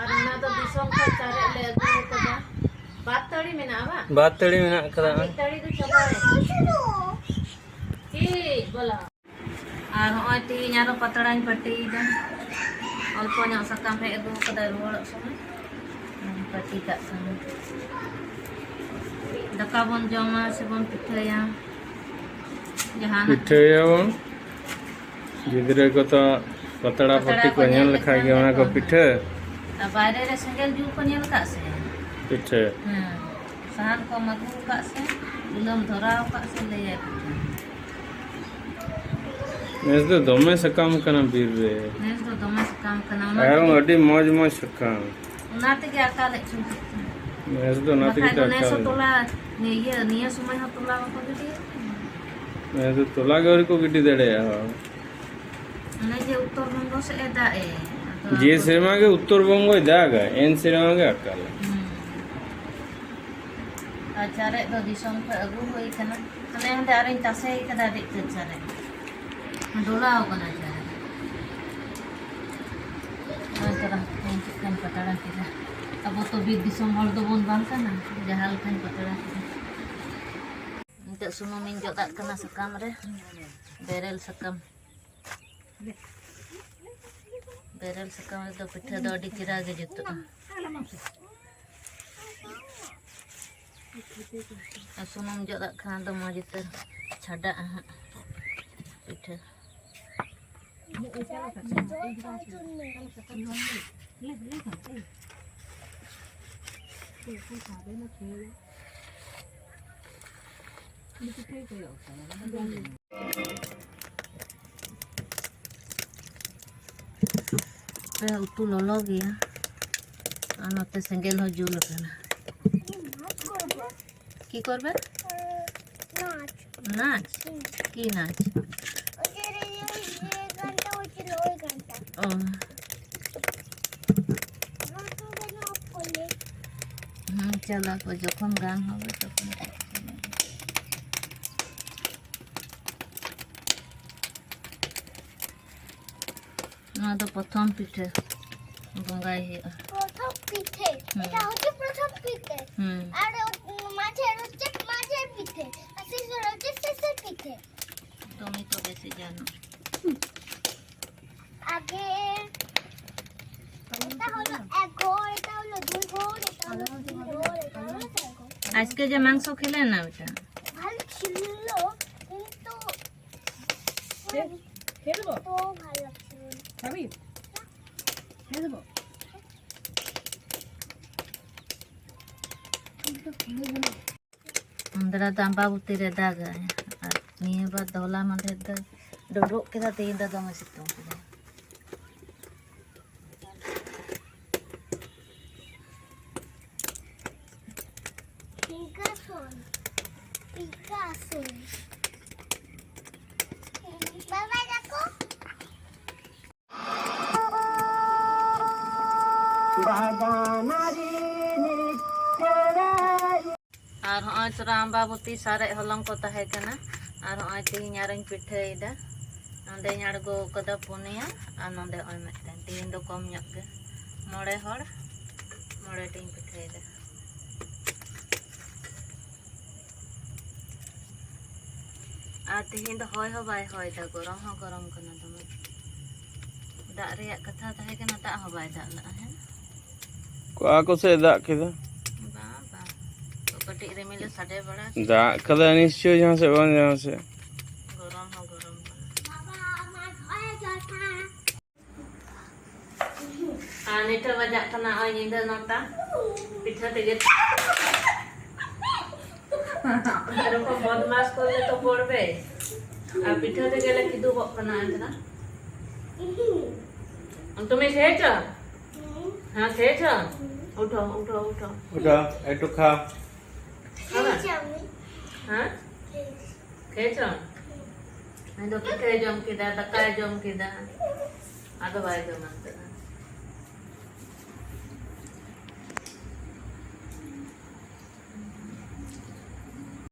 ᱟᱨ ᱚᱱᱟ ᱫᱚ ᱫᱤᱥᱚᱢ ᱠᱷᱚᱱ ᱪᱟᱨᱮᱡ ᱞᱮ ᱟᱹᱜᱩ ᱟᱠᱟᱫᱟ ᱵᱟᱨ ᱛᱟᱹᱲᱤ ᱢᱮᱱᱟᱜᱼᱟ ᱵᱟᱝ ᱵᱟᱨ ᱛᱟᱹᱲᱤ ᱢᱮᱱᱟᱜ ᱟᱠᱟᱫᱟ ᱢᱤᱫ ᱛᱟᱹᱲᱤ ᱫᱚ ᱪᱟᱵᱟᱭᱮᱱᱟ ᱴᱷᱤᱠ ᱵᱚᱞᱟ ᱟᱨ ᱱᱚᱜᱼᱚᱭ ᱛᱮᱦᱤᱧ ᱟᱨᱚ ᱯᱟᱛᱲᱟᱧ ᱯᱟᱹᱴᱤᱭᱮᱫᱟ ᱚᱞᱯᱚ ᱧᱚᱜ ᱥᱟᱠᱟᱢ ᱦᱮᱡ ᱟᱹᱜᱩ ᱟᱠᱟᱫᱟ ᱨᱩᱣᱟᱹᱲᱚᱜ ᱥᱚᱢᱚᱭ ᱯᱟᱹᱴᱤ ᱠᱟᱜ ᱠᱟᱱᱟ ᱫᱟᱠᱟ ᱵᱚᱱ ᱡᱚᱢᱟ ᱥᱮᱵᱚᱱ ᱯᱤᱴᱷᱟᱹᱭᱟ ᱡᱟᱦᱟᱱᱟᱜ ᱯᱤᱴᱷᱟᱹᱭᱟᱵᱚᱱ ᱜᱤᱫᱽᱨᱟᱹ ᱠᱚᱛᱚ પતળા પટ્ટી કોન્યન લખાઈ ગયા ઓના કો પીઠે બારે રે સંગેલ જુ કોન્યન કાસે પીઠે સાન કો મધુ કાસે ગુલમ ધરાવ કાસે લઈ આય પીઠે નેસ દો દમે સકામ કના બીર રે નેસ દો દમે સકામ કના ઓના આયો અડી મોજ મોજ સકામ ઓના તે કે આકા લે છું નેસ દો ના તે જે સિનેમાગે ઉત્તરબંગો દાગા એન સિનેમાગે અકાલ ᱟᱪᱟᱨᱮ ᱫᱚ ᱫᱤᱥᱚᱢ ᱠᱷᱚᱱ ᱟᱹᱜᱩ ᱦᱩᱭ ᱟᱠᱟᱱᱟ ᱛᱟᱦᱞᱮ ᱚᱸᱰᱮ ᱟᱨᱚᱧ ᱛᱟᱥᱮ ᱟᱠᱟᱫᱟ ᱫᱤᱠᱛᱮ ᱪᱟᱨᱮ ᱰᱚᱞᱟᱣ ᱟᱠᱟᱱᱟ ᱪᱟᱨᱮ ᱛᱚᱨᱟ ᱪᱮᱫ ᱠᱟᱹᱧ ᱯᱟᱛᱲᱟ ᱠᱮᱫᱟ ᱟᱵᱚ ᱛᱚ ᱵᱤᱨ ᱫᱤᱥᱚᱢ ᱦᱚᱲ ᱫᱚᱵᱚᱱ ᱵᱟᱝ ᱠᱟᱱᱟ ᱡᱟᱦᱟᱸ ᱞᱮᱠᱟᱧ ᱯᱟᱛᱲᱟ ᱠᱮᱫᱟ ᱱᱤᱛᱚᱜ ᱥᱩᱱᱩᱢᱤᱧ ᱡᱚᱫᱟᱜ ᱠᱟᱱᱟ ᱥᱟᱠᱟᱢ ᱨᱮ ᱵᱮᱨᱮᱞ ᱥᱟᱠᱟᱢ ಬೆರಳು ಸಿಕ್ಕಂದ್ರೆ ಪಿಠೆ ದೊಡ್ಡ ಚಿರಾಗಿತ್ತು ಸುನಮ್ ಜೊದಾಗ ಖಾನ ಮಜ್ ಉತ್ತರ್ ಛಾಡ ಪಿಠೆ Thank you. ᱢᱚᱡᱽ ᱩᱛᱟᱹᱨ ᱪᱷᱟᱰᱟᱜᱼᱟ ᱦᱟᱸᱜ ᱯᱤᱴᱷᱟᱹ ᱯᱮ ᱩᱛᱩ ᱞᱚᱞᱚ ᱜᱮᱭᱟ আর নতে সেঙ্গেল হয়ে জুল না কি করবে নাচ কি নাচ ও হুম চলো যখন গান হবে তখন না তো প্রথম পিঠে গঙ্গায় হইয়া প্রথম পিঠে? এটা হচ্ছে প্রথম পিঠে। আর মাঝে হচ্ছে মাঝে পিঠে আর শেষের হচ্ছে শেষের পিঠে। তুমি তো বেশি জানো। আগে আজকে যে মাংস খেলে না ওটা ভালো ছিল কিন্তু খেলব তো ভালো খাবি খেয়ে দেবো अंदर दाम बाबू तेरे दाग है नहीं बात दौला मंदिर दाग डोडो के साथ तीन दाग मैं सीखता हूँ Picasso. Picasso. ᱟᱨ ᱦᱚᱸᱜᱼᱚᱭ ᱛᱚᱨᱟ ᱟᱢᱵᱟᱵᱚᱛᱤ ᱥᱟᱨᱮᱡ ᱦᱚᱞᱚᱝ ᱠᱚ ᱛᱟᱦᱮᱸ ᱠᱟᱱᱟ ᱟᱨ ᱦᱚᱸᱜᱼᱚᱭ ᱛᱮᱦᱮᱧ ᱟᱨᱚᱧ ᱯᱤᱴᱷᱟᱹᱭᱮᱫᱟ ᱱᱚᱸᱰᱮᱧ ᱟᱬᱜᱚ ᱠᱟᱫᱟ ᱯᱩᱱᱭᱟ ᱟᱨ ᱱᱚᱸᱰᱮ ᱱᱚᱜᱼᱚᱭ ᱢᱤᱫᱴᱮᱱ ᱛᱮᱦᱮᱧ ᱫᱚ ᱠᱚᱢ ᱧᱚᱜ ᱜᱮ ᱢᱚᱬᱮ ᱦᱚᱲ ᱢᱚᱬᱮ ᱴᱤᱧ ᱯᱤᱴᱷᱟᱹᱭᱮᱫᱟ ᱟᱨ ᱛᱮᱦᱮᱧ ᱫᱚ ᱦᱚᱭ ᱦᱚᱸ ᱵᱟᱭ ᱦᱚᱭᱫᱟ ᱜᱚᱨᱚᱢ ᱦᱚᱸ ᱜᱚᱨᱚᱢ ᱠᱟᱱᱟ ᱫᱚᱢᱮ ᱫᱟᱜ ᱨᱮᱭᱟᱜ ᱠᱟᱛᱷᱟ ᱛᱟᱦᱮᱸ ᱠᱟᱱᱟ ᱫᱟᱜ ᱦᱚᱸ ᱵᱟᱭ ᱫᱟᱜ ᱞᱮᱜᱼᱟ ᱦᱮᱸ ᱚᱠᱟ ᱠᱚ ᱥᱮᱫ ᱫᱟᱜ ᱠᱮᱫᱟ ᱵᱟᱝ ᱵᱟᱝ ᱛᱚ ᱠᱟᱹᱴᱤᱡ ᱨᱤᱢᱤᱞᱮ ᱥᱟᱰᱮ ᱵᱟᱲᱟ দাগ কাদা নিশ্চয় জাহাঁ সে বান জাহাঁ সে গরম হো গরম কনা বাবা আমার ঘরে যাতা আর নিটা বাজাক কানা ওই নিদা নটা পিঠা থেকে এরকম বদমাস করলে তো পড়বে আর পিঠাতে গেলে কি দুব কানা আজরা তুমি খেয়েছ হ্যাঁ খেয়েছ? উঠো উঠো উঠো। উঠো একটু খা। খাবে? খেয়েছি আমি। হ্যাঁ? খেয়েছ। আমি তো পিঠে জম কিদা দাকায় জম কিদা আদো বাই জম আনতে না